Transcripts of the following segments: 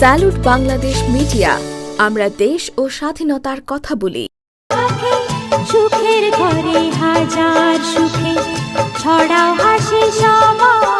Salute Bangladesh media. আমরা দেশ ও স্বাধীনতার কথা বলি। সুখের ঘরে হাজার সুখে, ছড়াও হাসি সবার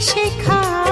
শেখা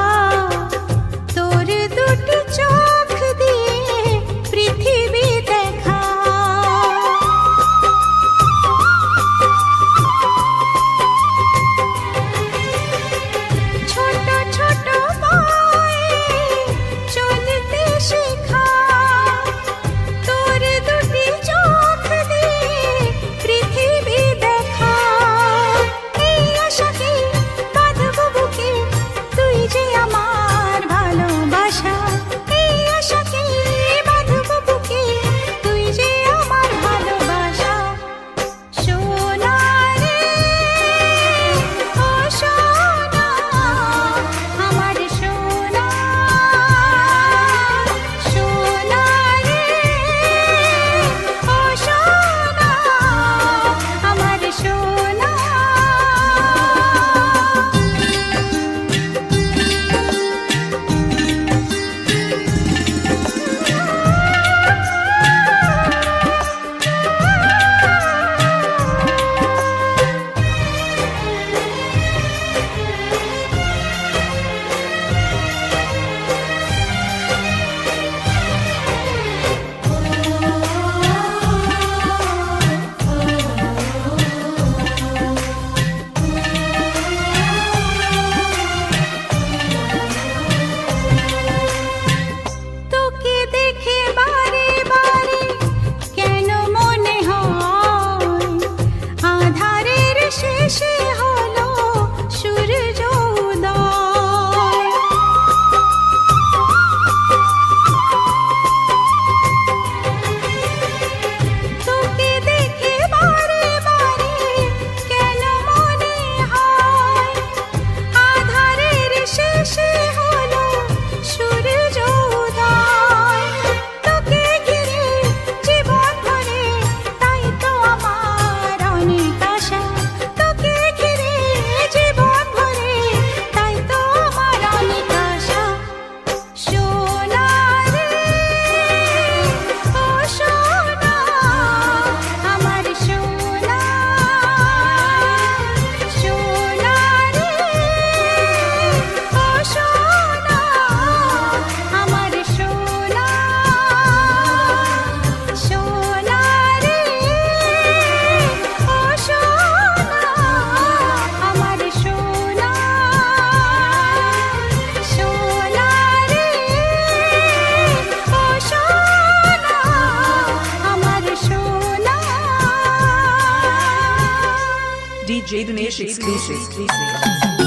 DJ Dinesh exclusive.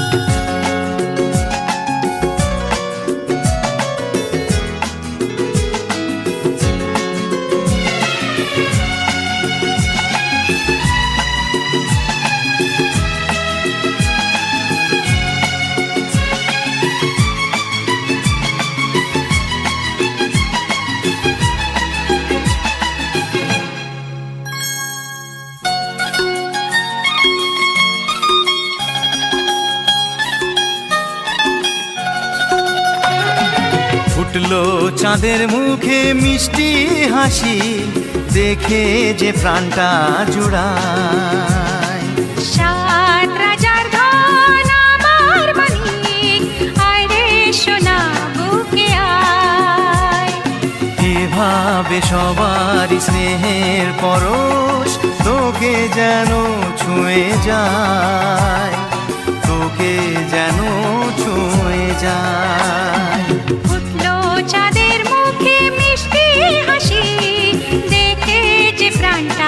তাদের মুখে মিষ্টি হাসি দেখে যে প্রাণটা জোড়া সবার স্নেহের পরশ তোকে যেন ছুঁয়ে যায় তোকে যেন ছুঁয়ে যায়। అంట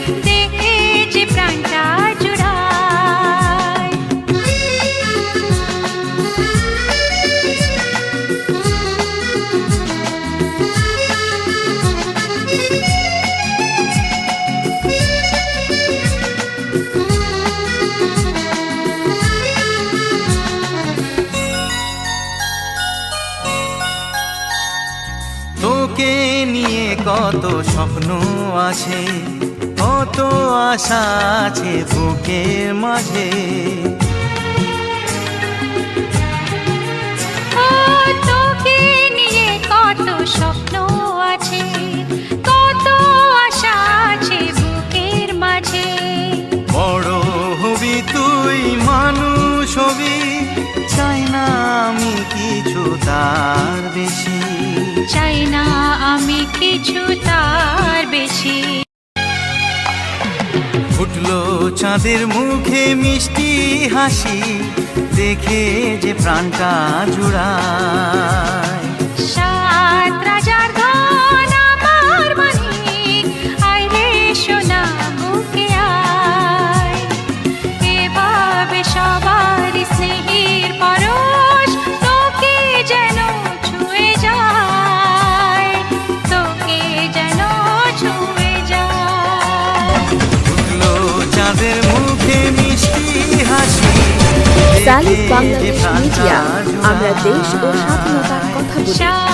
তোকে নিয়ে কত স্বপ্ন আছে কত আশা আছে বুকের মাঝে। ও তোকে নিয়ে কত স্বপ্ন আছে কত আশা আছে বুকের মাঝে। বড় হবি তুই মানুষ হবি চাই না আমি কিছু তার বেশি। চাই না আমি কিছু তার বেশি। ফুটলো চাঁদের মুখে মিষ্টি হাসি দেখে যে প্রাণটা জুড়ায়। সাত রাজার যে বাংলাদেশ মিডিয়া আমরা দেশ ও স্বাধীনতার কথা বলি।